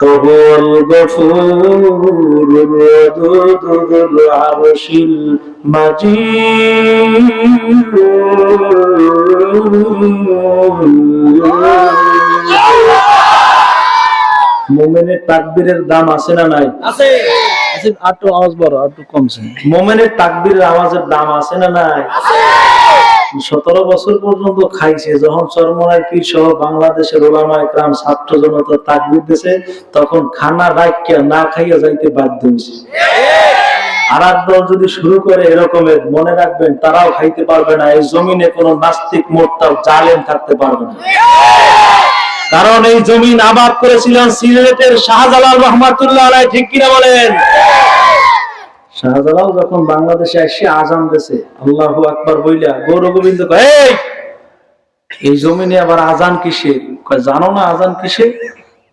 وهو الغفور الودود ذو العرش المجيد মোমেনের তাকবীরের দাম আছে না নাই আছে আছে আর একটু আওয়াজ বড় আর একটু কমছে মোমেনের তাকবীরের আওয়াজের দাম আছে না নাই সতেরো বছর পর্যন্ত খাইছে। যখন চরমনায় পীর সহ বাংলাদেশের ওলামা একরাম ছাত্র জনতা তাকবীর দিছে, তখন খানা রাখিয়া না খাইয়া যাইতে বাধ্য হয়েছে আর এক দল যদি শুরু করে এরকমের, মনে রাখবেন তারাও খাইতে পারবে না। এই জমিনে কোনো নাস্তিক মোর্তাও জালেম থাকতে পারবে না। কারণ এই জমিন আবাদ করেছিলেন সিলেটের শাহজালাল রহমাতুল্লাহ আলাই ঠিক কিনা বলেন? শাহজালাল যখন বাংলাদেশে এসে আজান দেশে আল্লাহ আকবার বইলা, গৌর গোবিন্দ এই জমিনে আবার আজান কিসে জানো না আজান কিসে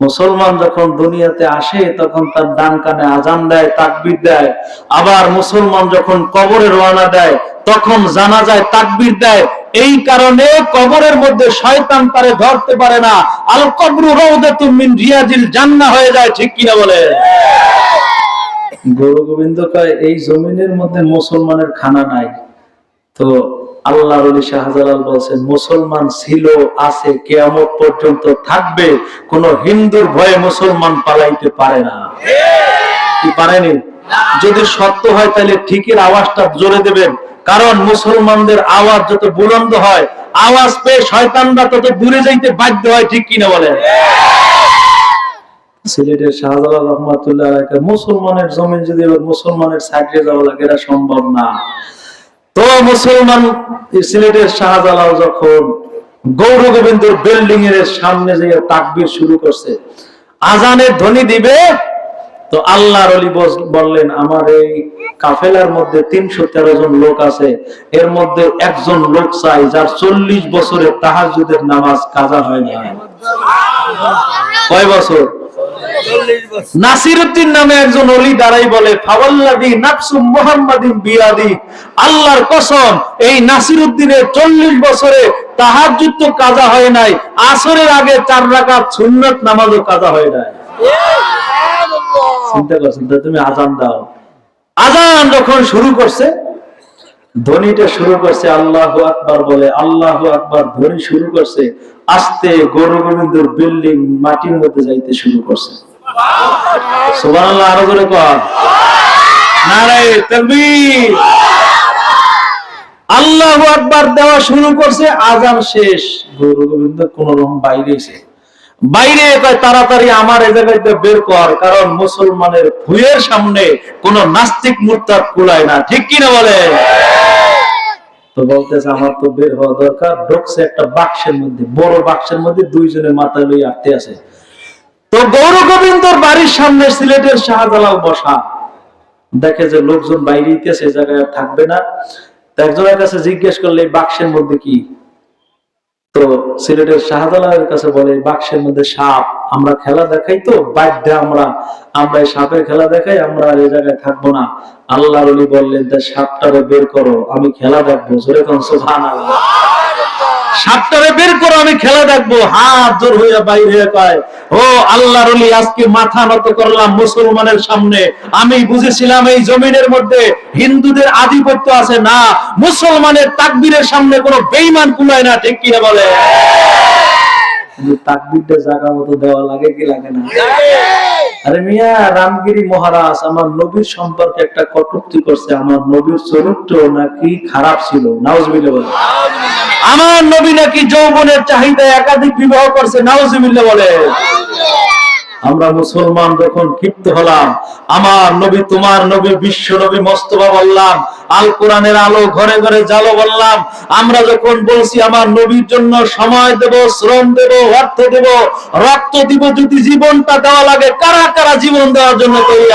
মুসলমান যখন দুনিয়াতে আসে, তখন তার ডান কানে আজান দেয়, তাকবির দেয়। আবার মুসলমান যখন কবরে রওনা দেয়, তখন জানা যায় তাকবির দেয়। এই কারণে কবরের মধ্যে শয়তান তারে ধরতে পারে না। আল কবরু রওদাতুম মিন রিয়াজিল জান্নাহ হয়ে যায়, ঠিক কিনা বলে গৌর গোবিন্দ কয়, এই জমিনের মধ্যে মুসলমানের খানা নাই। তো আল্লাহ রলি শাহজালাল বলছেন, মুসলমান ছিল, আছে, কেয়ামত পর্যন্ত থাকবে, কোন হিন্দুর ভয়ে মুসলমান পালাইতে পারে না। কি পারেনি? যদি সত্য হয়, তাহলে ঠিকের আওয়াজটা জোরে দেবেন। কারণ মুসলমানদের আওয়াজ যত বুলন্দ হয়, আওয়াজ পেয়ে শয়তানরা তত দূরে যাইতে বাধ্য হয়, ঠিক কিনা বলেন? সিলেটের শাহজালাল রহমাতুল্লাহ মুসলমানের জমিন যদি এবার মুসলমানের সাইডে যাওয়া লাগে এটা সম্ভব না। তো মুসলমান সিলেটের শাহজালাল যখন গৌর গোবিন্দর বিল্ডিং এর সামনে যে তাকবির শুরু করছে আজানের ধ্বনি দিবে তো আল্লাহর অলি বললেন আমার এই কাফেলার মধ্যে তিনশো তেরো জন লোক আছে এর মধ্যে একজন লোক চাই যার চল্লিশ বছরের তাহাজুদের নামাজ কাজা হয় না কয় বছর? নাসিরউদ্দিন নামে একজন অলি দাঁড়াই বলে ফাওয়াল্লাদি নাফসু মুহাম্মাদিন বিয়াদি। আল্লাহর কসম এই নাসিরউদ্দিনের 40 বছরে তাহাজ্জুদ তো কাজা হয় নাই। আসরের আগে চার রাকাত সুন্নাত নামাজও কাজা হয় নাই। চিন্তা করছেন তুমি আজান দাও। আজান যখন শুরু করছে ধ্বনিটা শুরু করছে আল্লাহ আকবার বলে, আল্লাহ আকবার ধ্বনি শুরু করছে, আস্তে গৌর গোবিন্দর বিল্ডিং মাটির মধ্যে যাইতে শুরু করছে। সুবহানাল্লাহ, আরও করে। কর আল্লাহ আকবার দেওয়া শুরু করছে, আজান শেষ। গৌর গোবিন্দ কোন রকম বাইরে বাইরে তাড়াতাড়ি আমার এই জায়গাতে বের কর, কারণ মুসলমানের ভুয়ের সামনে কোন নাস্তিক মুরতাদ কুলায় না। ঠিক কিনা বলে তো বাড়ির সামনে সিলেটের বসা। দেখে যে লোকজন জায়গায় থাকবে না। কাছে জিজ্ঞেস করলে বাক্সের মধ্যে কি? তো সিলেটের শাহজালালের কাছে বলে, বাক্সের মধ্যে সাপ, আমরা খেলা দেখাই তো, বাধ্য আমরা। আমরা এই সাপের খেলা দেখাই, আমরা এই জায়গায় থাকব না। আল্লাহ বললেন, তা সাপটারে বের করো, আমি খেলা দেখব। জোরে কোন সুবহান আল্লাহ সাপটারে বের করো আমি খেলা দেখব হাত জোর হইয়া বাইরে হয়ে কয় ও আল্লাহ রলি আজকে মাথা নত করলাম মুসলমানের সামনে। আমি বুঝেছিলাম এই জমিনের মধ্যে হিন্দুদের আধিপত্য আছে। না মুসলমানের তাকবীরের সামনে কোনো বেইমান কুলায় না ঠিক কিনা বলে? তাকবীরটা জায়গা মতো দেওয়া লাগে কি লাগে না? আরে মিয়া, রামগিরি মহারাজ, আমার নবীর সম্পর্কে একটা কটূক্তি করছে। আমার নবীর চরিত্র নাকি খারাপ ছিল। নাউজবিল্লাহ বলে আমার নবী নাকি যৌবনের চাহিদা একাধিক বিবাহ করছে, নাউজবিল্লাহ বলে আমরা মুসলমান যখন ক্ষিপ্ত হলাম আমার নবী তোমার নবী বিশ্ব নবী মস্তফা বললাম আল কোরআনের আলো ঘরে ঘরে জালো বললাম আমরা যখন বলছি আমার নবীর জন্য সময় দেব শ্রম দেব অর্থ দেব রক্ত দিব যদি জীবনটা দেওয়া লাগে কারা কারা জীবন দেওয়ার জন্য তৈরি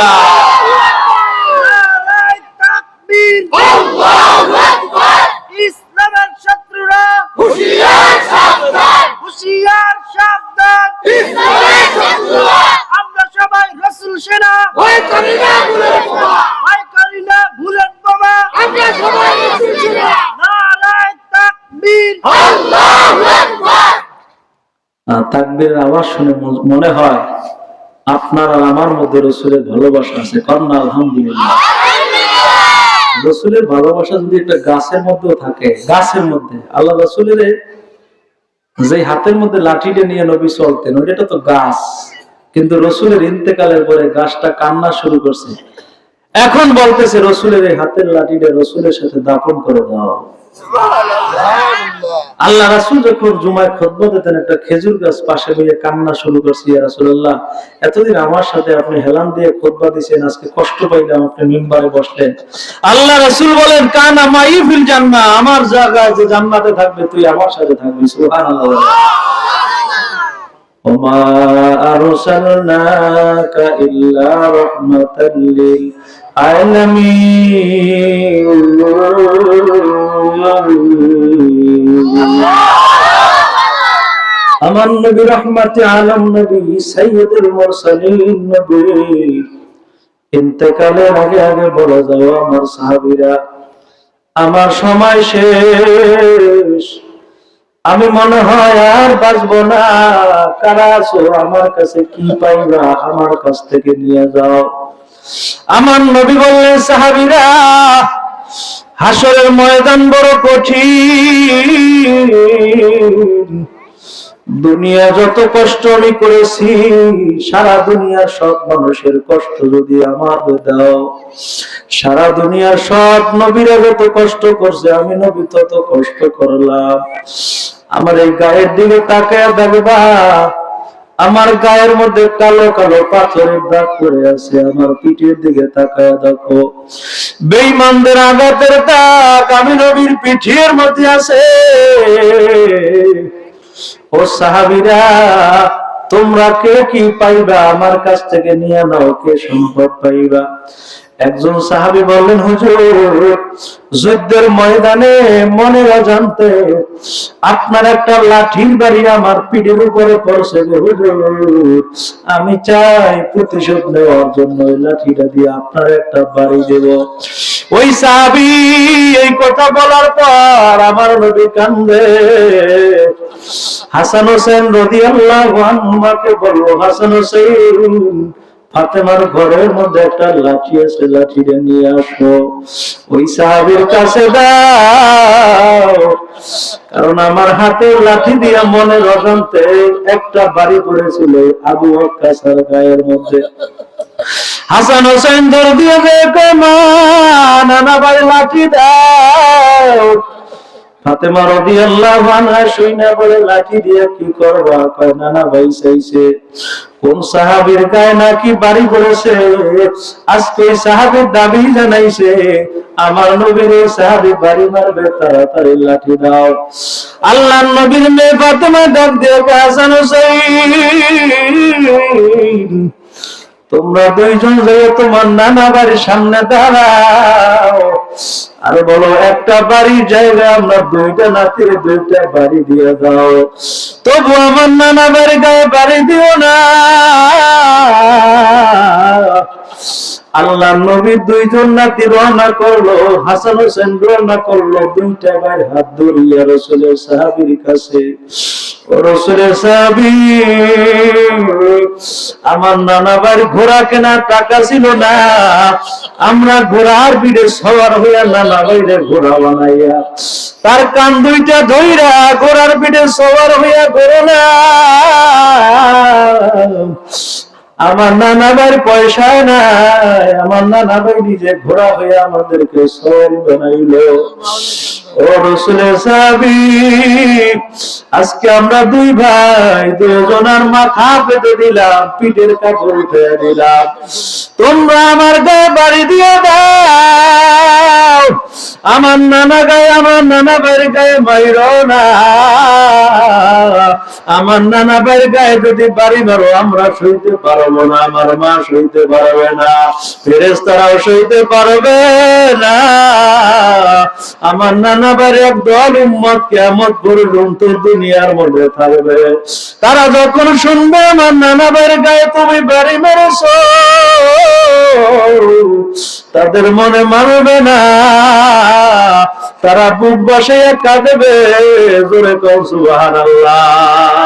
ইসলামের শত্রুরা। হুশিয়ার সাবধান। হুশিয়ার সাবধান। আমরা সবাই রাসূল সেনা। ভয় করি না বুলেট বোমা। ভয় করি না বুলেট বোমা। আমরা সবাই রাসূল সেনা। নারায়ে তাকবীর। আল্লাহু আকবার। তাকবীরের আওয়াজ শুনে মনে হয় আপনার আর আমার মধ্যে রসুলের ভালোবাসা আছে। কন্যা আলহামদুলিল্লাহ। রসুলের ভালোবাসা যদি একটা গাছের মধ্যেও থাকে গাছের মধ্যে আল্লাহ রসুলের যে হাতের মধ্যে লাঠিটা নিয়ে নবী চলতেন ওইটা তো গাছ। কিন্তু রসুলের ইন্তেকালের পরে গাছটা কান্না শুরু করছে। এখন বলতেছে, রসুলের এই হাতের লাঠিটা রসুলের সাথে দাপন করে দাও। আল্লাহ রাসুল যখন জুমায় খদ্ব দিতেন, একটা খেজুর গাছ পাশে হয়ে কান্না শুরু করছি রাসুল্লাহ এতদিন আমার সাথে আপনি হেলান দিয়ে খোদবা দিচ্ছেন আজকে কষ্ট পাইলাম আপনি মিম্বারে বসলেন। আল্লাহ রাসুল বলেন, কানা মাই ফিল জান্না, আমার জায়গায় যে জান্নাতে থাকবে, তুই আমার সাথে থাকবি। সুহান আল্লাহ أرسلناك إلا رحمة للعالمين আমার নবী রহমাতে আলম নবী সৈয়দুল মুরসালিন নবী ইন্তেকালের আগে আগে বলে যাও আমার সাহাবীরা আমার সময় শেষ আমি মনে হয় আর বাঁচবো না কারা আছো আমার কাছে কি পাইবা আমার কাছ থেকে নিয়ে যাও আমার নবী বললেন, সাহাবীরা, হাসরের ময়দান বড় কঠিন। দুনিয়া যত কষ্ট আমি করেছি, সারা দুনিয়ার সব মানুষের কষ্ট যদি আমার দাও। সারা দুনিয়ার সব নবীরা যত কষ্ট করছে, আমি নবী তত কষ্ট করলাম। আমার এই গায়ের দিকে তাকায় দেখবা আমার গায়ের মধ্যে কালো কালো পাথরের দাগ পড়ে আছে, আমার পিঠের দিকে তাকায় দেখো। বেঈমানদের আঘাতের দাগ আমি নবীর পিঠের মধ্যে আছে। ও সাহাবিরা, তোমরা কে কি পাইবা? আমার কাছ থেকে নিয়ে নাও, কে সম্পদ পাইবা? একজন সাহাবি বললেন, হুজুর, যুদ্ধের ময়দানে মনে অজান্তে আপনার একটা লাঠির বাড়ি আমার পিঠের উপরে পড়ছে হুজুর, আমি চাই প্রতিশোধ নেওয়ার জন্য ওই লাঠিটা দিয়ে আপনার একটা বাড়ি দেব। ওই সাহাবি এই কথা বলার পর আমার নবী কান্দে। হাসান হোসেন রদি আল্লাহ আমাকে বলল, হাসান হোসেন ফাতেমার ঘরের মধ্যে একটা লাঠি আছে, লাঠিটা নিয়ে আসো। ওই সাহাবির কাছে দাও। কারণ আমার হাতে লাঠি দিয়ে মনে রজান্তে একটা বাড়ি পড়েছিল আবু আকাশার গায়ের মধ্যে। হাসান হোসেন ধর দিয়ে মা, নানা বাড়ি লাঠি দাও। ফাতেমা রাদিয়াল্লাহু আনহা শুইনা বলে লাঠি দিয়ে কি করবা? কয়, নানা ভাই চাইছে কোন সাহাবীর গায়ে নাকি বাড়ি করেছে আজকে সাহাবীর দাবি জানাইছে, আমার নবীর সাহাবী বাড়ি মারবে, তাড়াতাড়ি লাঠি দাও। আল্লাহর নবীর মেয়ে ফাতেমা ডাক দিয়ে হাসান হোসেন তোমরা দুইজন যাই তোমার নানা বাড়ির সামনে দাঁড়াও। আর বলো, একটা বাড়ি জায়গা আমরা দুইটা নাতির দুইটা বাড়ি দিয়ে দাও। তবু আমার নানা বাড়ি গায়ে বাড়ি দিও না। আল্লাহ নবী দুইজন নাতি রওনা করল, হাসান হোসেন রওনা করল, দুইটা বাড়ি হাত ধরিয়া রসুলের সাহাবির কাছে। আমার নানা বাড়ি ঘোড়া কেনার টাকা ছিল না, আমরা ঘোড়ার বিড়ে সবার হইয়া নানা বাইরে ঘোড়া বানাইয়া, তার কান দুইটা ধইরা ঘোড়ার বিড়ে সবার হইয়া ঘোরো না আমার নানা ভাইয়ের পয়সা নাই, আমার নানা ভাই নিজে ঘোড়া হয়ে আমাদেরকে সর বানাইলো। ও রসুলের সাবি আজকে আমরা দুই ভাই দুজনের মাথা পেতে দিলাম, পিঠের কাপড় উঠে দিলাম। তোমরা আমার গায়ে বাড়ি দিয়ে দাও। আমার নানা গায়ে, আমার নানা ভাইয়ের গায়ে মাইর না। আমার নানা ভাইয়ের গায়ে যদি বাড়ি মারো, আমরা সইতে পারব না, আমার মা সইতে পারবে না ফেরেস্তারাও সইতে পারবে না। আমার নানা ভাইয়ের এক দল উম্মত কেমত পর্যন্ত দুনিয়ার মধ্যে থাকবে। তারা যখন শুনবে, আমার নানা ভাইয়ের গায়ে তুমি বাড়ি মেরেছো তাদের মনে মানবে না। তারা বুক বসে কাঁদবে, জোরে কম সুবহানাল্লাহ।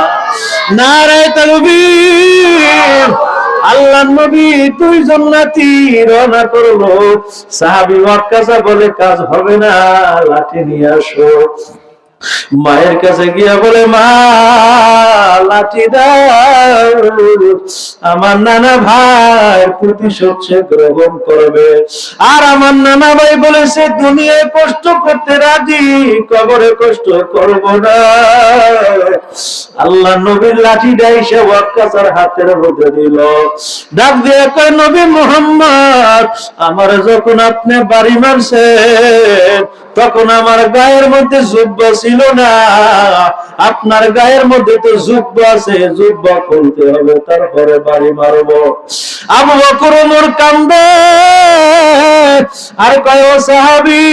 নারায় তাকবীর আল্লাহ নবী তুই জন্নাতি রওনা করল। সাহাবি ওয়াক্কাসা বলে কাজ হবে না, লাঠি নিয়ে আসো। মায়ের কাছে গিয়া বলে, মা, লাঠি আমার নানা ভাই প্রতিশোধ সে গ্রহণ করবে। আর আমার নানা ভাই বলেছে দুনিয়ায় কষ্ট করতে রাজি, কবরে কষ্ট করব না। আল্লাহ নবীর লাঠি দেয়, সে ওয়াক্কাসার হাতের মধ্যে দিল। ডাক দিয়ে কয়, নবী মোহাম্মদ, আমার যখন আপনি বাড়ি মারছেন, তখন আমার গায়ের মধ্যে জুব্ব ছিল না। আপনার গায়ের মধ্যে তো জুব্ব আছে, জুব্ব খুলতে হবে, তারপরে বাড়ি মারবো। আবু বকর ওমর কান্দে, আর কয় সাহাবী,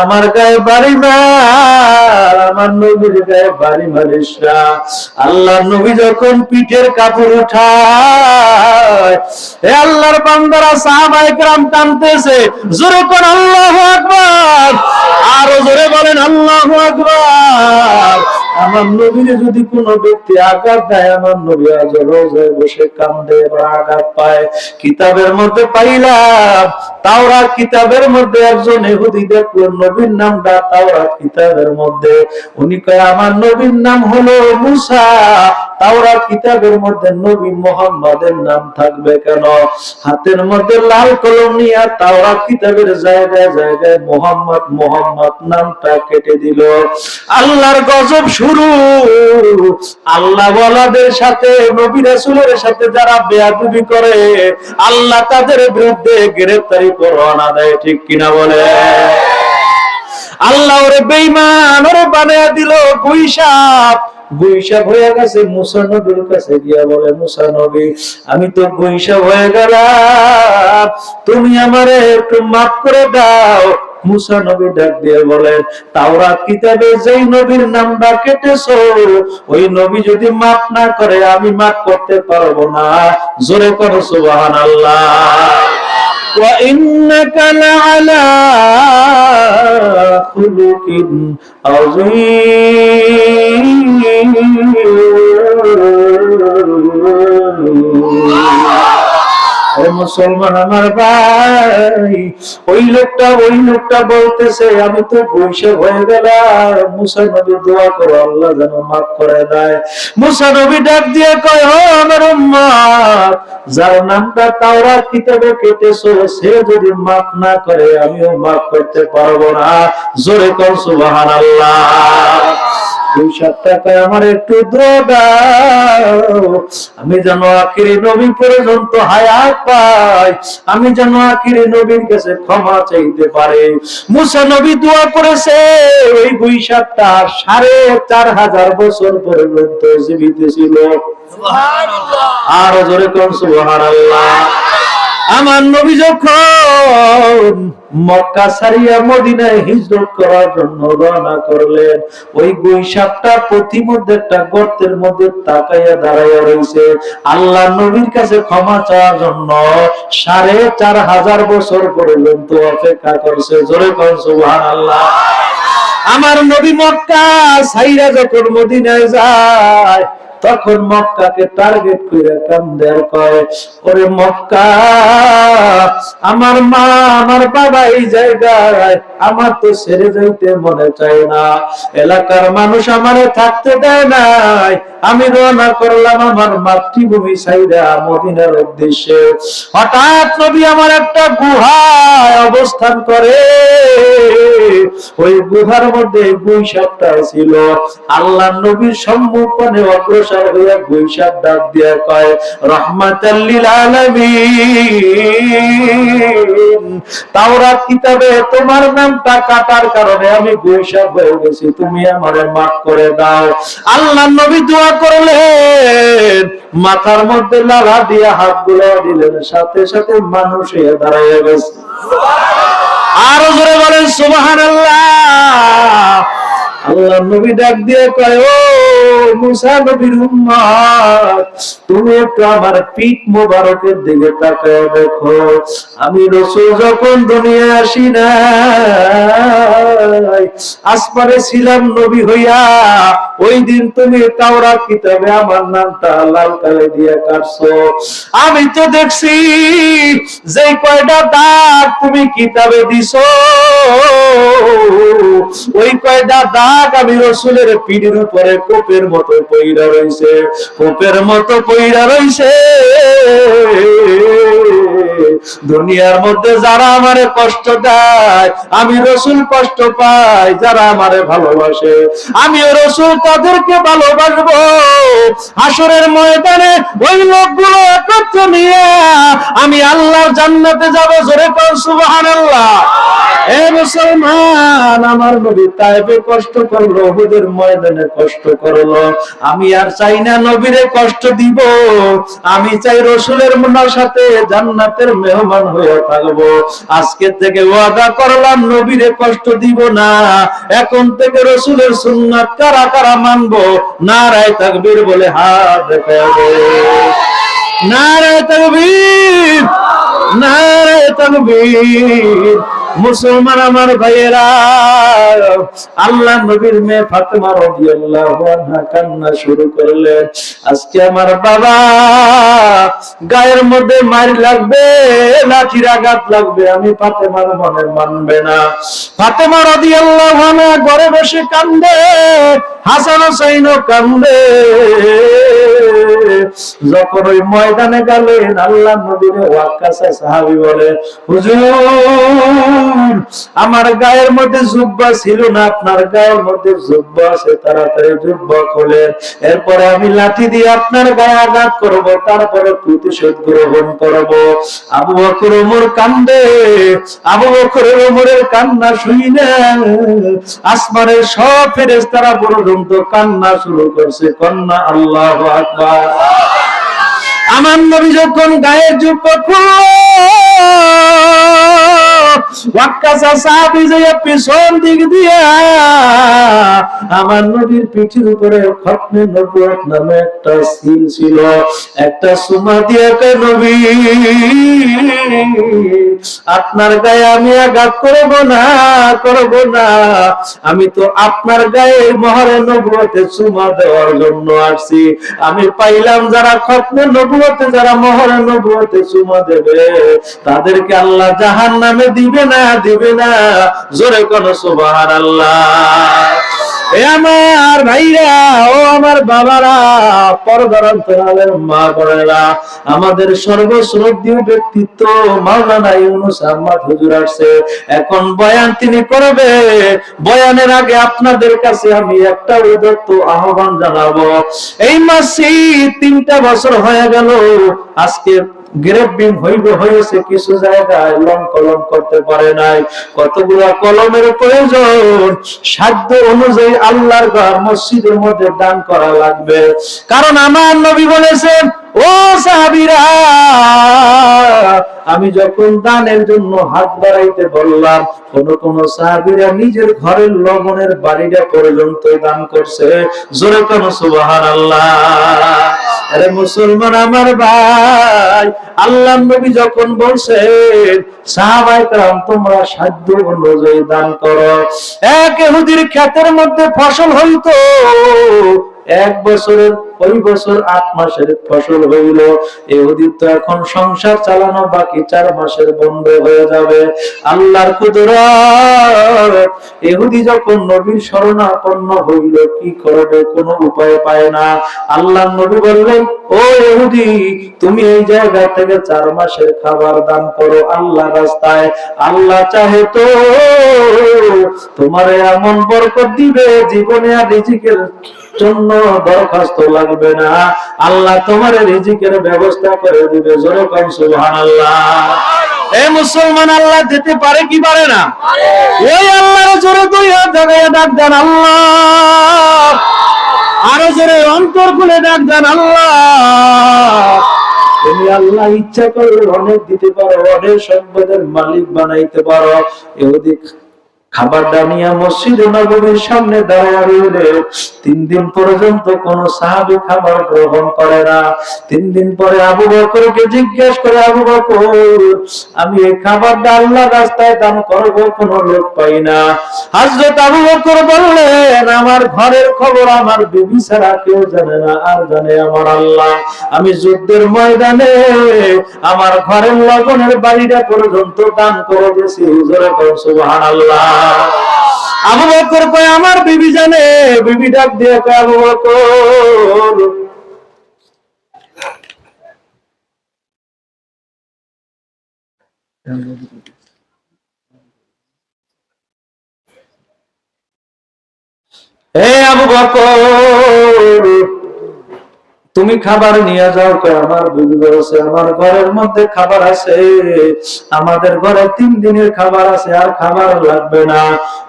আমার গায়ে বাড়ি মার, আমার নবীর গায়ে বাড়ি মারিস না। আল্লাহ নবী যখন পিঠের কাপড় উঠায়, এ আল্লাহর বান্দারা সাহাবায়ে কেরাম কাঁদতেছে জোরে কোন আল্লাহু আকবার আরও জোরে বলেন আকবার। আমার যদি কোনো ব্যক্তি আঘাত দেয়, আমার নবী বসে কান্দে আঘাত পায়। কিতাবের মধ্যে পাইলাম, তাওরাত কিতাবের মধ্যে একজন ইহুদি দেখল, নবীর নামটা তাওরাত কিতাবের মধ্যে। উনি কয়, আমার নবীর নাম হলো মুসা। তাওরাত কিতাবের মধ্যে নবী মোহাম্মদের নাম থাকবে কেন? হাতের মধ্যে লাল কলম নিয়ে তাওরাত কিতাবের জায়গায় জায়গায় মোহাম্মদ মোহাম্মদ নামটা কেটে দিল। আল্লাহর গজব শুরু। আল্লাহ ওয়ালাদের সাথে, নবী রাসূলের সাথে যারা বেয়াদবি করে, আল্লাহ তাদের বিরুদ্ধে গ্রেফতারি পরোয়ানা দেয়, ঠিক কিনা বলে? আল্লাহ ওরে বেঈমান, ওরে বানায়া দিল গুইসাপ আমি তো গুইসাপ হয়ে গেলাম। তুমি আমারে একটু মাফ করে দাও। মুসা নবী ডাক দিয়ে বলেন তাওরাত কিতাবে যেই নবীর নামটা কেটেছো, ওই নবী যদি মাফ না করে, আমি মাফ করতে পারব না। জোরে করো, সুবহানাল্লাহ। وإنك لعلى خلق عظيم আরে মুসলমান আমার ভাই, ওই লোকটা ওই লোকটা বলতেছে, আমি তো হয়ে গেলাম। মুসা নবী দোয়া করো, আল্লাহ যেন মাফ করে দেয়। মুসা নবী ডাক দিয়ে কয়, ও আমার উম্মত যার নামটা তাওরাত কিতাবে কেটেছো, সে যদি মাফ না করে, আমিও মাফ করতে পারব না। জোরে কর সুবহানাল্লাহ। দুই সাত টাকায় আমার একটু আমি যেন আখিরি নবী পর্যন্ত হায়াত পাই। আমি যেন আখিরি নবীর কাছে ক্ষমা চাইতে পারে। মুসা নবী দোয়া করেছে ওই দুই সাতটা সাড়ে চার হাজার বছর পর্যন্ত জীবিত ছিল। আরও জোরে কোন সুবহানাল্লাহ। আমার নবী যখন মক্কা সারিয়া মদিনায় হিজরত করার জন্য রওনা করলেন, ওই গুইসাপটা প্রতিমধ্যে একটা গর্তের মধ্যে তাকাইয়া দাঁড়াইয়া রয়েছে আল্লাহ নবীর কাছে ক্ষমা চাওয়ার জন্য সাড়ে চার হাজার বছর পর্যন্ত অপেক্ষা করছে। জোরে কন, সুবহানাল্লাহ। আমার নবী মক্কা সাইরা যখন মদিনায় যায় তখন মক্কাকে টার্গেট করে কান্দে আর কয়, ওরে মক্কা, আমার মা, আমার বাবা এই জায়গায় আমার তো ছেড়ে যাইতে মনে চায় না। এলাকার মানুষ আমারে থাকতে দেয় নাই। আমি রওনা করলাম আমার মাতৃভূমি সাইরা মদিনার উদ্দেশ্যে। হঠাৎ নবী আমার একটা গুহায় অবস্থান করে। ওই গুহার মধ্যে গুইসাপটা ছিল। আল্লাহ নবীর সম্মুখে অগ্রসর হইয়া গুইসাপ ডাক দিয়া কয় রহমাতাল্লিল আলামিন, তাওরাত কিতাবে তোমার নামটা কাটার কারণে আমি গুইসাপ হয়ে গেছি। তুমি আমারে মাফ করে দাও। আল্লাহ নবী দোয়া করলেন। মাথার মধ্যে লালা দিয়ে হাতগুলা দিলেন। সাথে সাথে মানুষ হয়ে দাঁড়াইয়া গেছে। আরও জোরে বলেন, সুবহানাল্লাহ। আল্লাহ নবী ডাক দিয়ে কয়, ও মুসা তুমি একটু আমার পিঠ দিকে তাকায় দেখো। আমি রসুল যখন দুনিয়া আসি না ছিলাম নবী হইয়া, ওই দিন তুমি তাওরাত কিতাবে আমার নামটা লাল কালে দিয়ে কাটছো। আমি তো দেখছি যে কয়টা দাগ তুমি কিতাবে দিছো। ওই কয়টা দাগ আমি রসুলের পিঠের উপরে কোপের মতো পইরা রইছে, কোপের মতো দুনিয়ার মধ্যে যারা আমারে কষ্ট দেয়, আমি রসুল কষ্ট পাই, যারা আমারে ভালোবাসে আমিও রসুল তাদেরকে ভালোবাসবো। আসরের ময়দানে ওই লোকগুলো একত্র নিয়ে আমি আল্লাহর জান্নাতে যাব। জোরে কর সুবহানাল্লাহ। এ মুসলমান, আমার নবী তাইবে কষ্ট করল ওদের ময়দানে কষ্ট করল। আমি আর চাই না নবীরে কষ্ট দিব। আমি চাই রসুলের মনার সাথে জান্নাতের মেহমান হয়ে থাকব। আজকে থেকে ওয়াদা করলাম, নবীরে কষ্ট দিব না। এখন থেকে রসুলের সুন্নাত কারা কারা মানবো? নারায় তাকবীর বলে হাত দেখাবো নারায় তাকবীর নারায় তাকবীর। মুসলমান আমার ভাইয়েরা, আল্লাহ নবীর মেয়ে ফাতেমা রাদিয়াল্লাহু কান্না শুরু করলেন আজকে আমার বাবা গায়ের মধ্যে মারি লাগবে, লাঠির আঘাত লাগবে, আমি ফাতেমার মনে মানবে না। ফাতেমা রাদিয়াল্লাহু আনহা ঘরে বসে কান্দে, হাসান হোসেনও কান্দে। যখন ওই ময়দানে গেলেন, আল্লাহ নবীর ওয়াক্কাসা সাহাবী বলে, হুজুর আমার গায়ের মধ্যে জুব্বা ছিল না, আপনার গায়ের মধ্যে জুব্বা আছে, তাড়াতাড়ি জুব্বা খোলেন এরপরে আমি লাঠি দিয়ে আপনার গায়ে আঘাত করব, তারপরে প্রতিশোধ গ্রহণ করব। আবু বকর ওমর কান্দে, আবু বকর ওমরের কান্না শুই না আসমানের সব ফেরেশতারা পর্যন্ত কান্না শুরু করছে, কন্যা আল্লাহু আকবার। আমার নবী যখন গায়ের জুব্বা দিয়া আমার নবীর পিঠের উপরে খতমে নবুয়ত নামে একটা সিল ছিল। একটা সুমা দিয়ে কয়, নবী, আপনার গায়ে আমি আঘাত করব না করব না। আমি তো আপনার গায়ে মহারে নবুয়তে সুমা দেওয়ার জন্য আসছি। আমি পাইলাম যারা খতমে নবুয়তে যারা মহারে নবুয়তে সুমা দেবে, তাদেরকে আল্লাহ জাহান নামে দিবে না দিবে না। জোরে কোন সুবাহান আল্লাহ আমার ভাইরা, ও আমার বাবারা মা আমাদের সর্বশ্রদ্ধীয় ব্যক্তিত্ব মাওলানা ইউনুস আহমদ হুজুর আসছে। এখন বয়ান তিনি করবে। বয়ানের আগে আপনাদের কাছে আমি একটা উদত্ত আহ্বান জানাব। এই মাসে তিনটা বছর হয়ে গেল। আজকে গ্রেফবিন হইবে, হয়েছে কিছু জায়গায় লং কলম করতে পারে নাই। কতগুলা কলমের প্রয়োজন? সাধ্য অনুযায়ী আল্লাহর ঘর মসজিদের মধ্যে দান করা লাগবে। কারণ আমার নবী বলেছেন ও সাহাবীরা, আমি যখন দানের জন্য হাত বাড়াইতে বললাম, কোন কোন সাহাবীরা নিজের ঘরের লবণের বাড়িটা পর্যন্ত দান করছে। জোরে কোন সুবাহান আল্লাহ আরে মুসলমান আমার ভাই আল্লাহ নবী যখন বলছেন সাহাবাই তোমরা সাধ্য অনুযায়ী দান করো। এক ইহুদির ক্ষেতের মধ্যে ফসল হইতো এক বছরের, ওই বছর আট মাসের ফসল হইল। এহুদির তো এখন সংসার চালানো বাকি চার মাসের বন্ধ হয়ে যাবে। আল্লাহর কুদরত, এহুদি যখন নবীর শরণাপন্ন হইল, কি করবে? কোনো উপায় পায় না। আল্লাহ নবী বললেন, ও এহুদি, তুমি এই জায়গা থেকে চার মাসের খাবার দান করো আল্লাহ রাস্তায়। আল্লাহ চাহে তো তোমার এমন বরকত দিবে, জীবনে আর রিজিকের জন্য দরখাস্ত লাগবে না। আল্লাহ তোমার রিজিকের ব্যবস্থা করে দিবে। জোরে কম সুবহানাল্লাহ। এ মুসলমান আল্লাহ দিতে পারে কি পারে না? ওই আল্লাহর জোরে হাত জায়গায় ডাক দেন আল্লাহ। আরও জোরে অন্তর খুলে ডাক দেন আল্লাহ। তুমি আল্লাহ ইচ্ছা করলে অনেক দিতে পারো অনেক সম্পদের মালিক বানাইতে পারো। এদিক খাবারটা নিয়ে মসজিদ নবীর সামনে দাঁড়িয়ে রইলে। তিন দিন পর্যন্ত কোন সাহাবি খাবার গ্রহণ করে না। তিন দিন পরে আবু বকরকে জিজ্ঞেস করে, আবু বকর, আমি এই খাবারটা আল্লাহ রাস্তায় দান করব, কোন লোক পাই না। হযরত আবু বকর বললেন, আমার ঘরের খবর আমার বিবি ছাড়া কেউ জানে না, আর জানে আমার আল্লাহ। আমি যুদ্ধের ময়দানে আমার ঘরের লগনের বাড়িটা পর্যন্ত দান করে দিয়েছি। হুজুরে সুবহানাল্লাহ। আবু বকর কয়, আমার বিবি জানে, বিবি ডাক দিয়ে কয়, আবু বকর। হে আবু বকর তুমি খাবার নিয়ে যাও আমার বিবি বলেছে, আমার ঘরের মধ্যে খাবার আছে। আমাদের ঘরে তিন দিনের খাবার আছে, আর খাবার লাগবে না।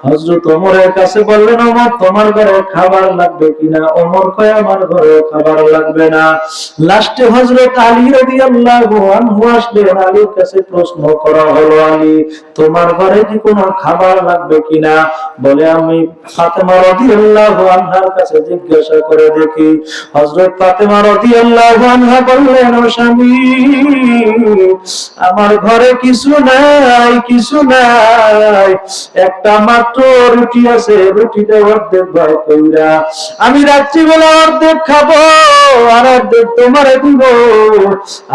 হজরত ওমরের কাছে বললেন, ওমর, তোমার ঘরে খাবার লাগবে কিনা? ওমর কয়, আমার ঘরে খাবার লাগবে না। লাস্টে হজরত আলী রাদিয়াল্লাহু আনহু আসলেন আলীর কাছে প্রশ্ন করা হলো, আলী, তোমার ঘরে কি কোনো খাবার লাগবে কিনা? বলে, আমি ফাতেমা রাদিয়াল্লাহু আনহার কাছে জিজ্ঞাসা করে দেখি। হযরত ফাতেমা রাদিয়াল্লাহু আনহা বললেন, ও স্বামী, আমার ঘরে কিছু নাই কিছু নাই। একটা মাত্র রুটি আছে রুটিটা অর্ধেক ভাগ কইরা আমি রাত্রিবেলা অর্ধেক খাব, আর অর্ধেক তোমারে দিব।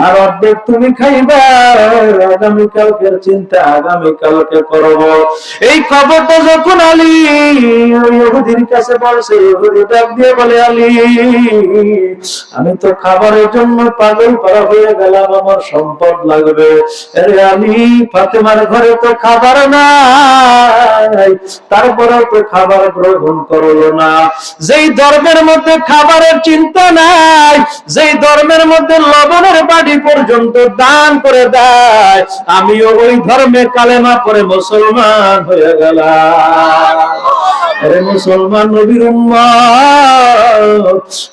আর অর্ধেক তুমি খাইবা, আগামী কালকের চিন্তা আগামী কালকে করব। এই খবরটা যখন আলী, ওই ইহুদির কাছে বলছে ডাক দিয়ে বলে, আলী আমি তো খাবারের জন্য পাগল করা হয়ে গেলাম, আমার সম্পদ লাগবে। আমি ফাতেমার ঘরে তো খাবার নাই তারপরে তো খাবার গ্রহণ করল না। যেই ধর্মের মধ্যে খাবারের চিন্তা নাই, যেই ধর্মের মধ্যে লবণের বাড়ি পর্যন্ত দান করে দেয়, আমিও ওই ধর্মে কালেমা পরে মুসলমান হয়ে গেলাম। আরে মুসলমান নবীর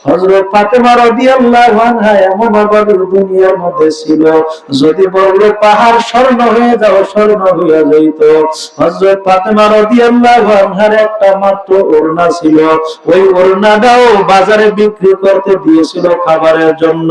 হযরত ফাতেমা রাদিয়াল্লাহু আনহা এমন দুনিয়ার মধ্যে ছিল, যদি বললে পাহাড় স্বর্ণ হয়ে যাও, স্বর্ণ হয়ে যাইত। হযরত ফাতেমা রাদিয়াল্লাহু আনহার একটা মাত্র ওড়না ছিল, ওই ওড়নাটাও বাজারে বিক্রি করতে দিয়েছিল খাবারের জন্য।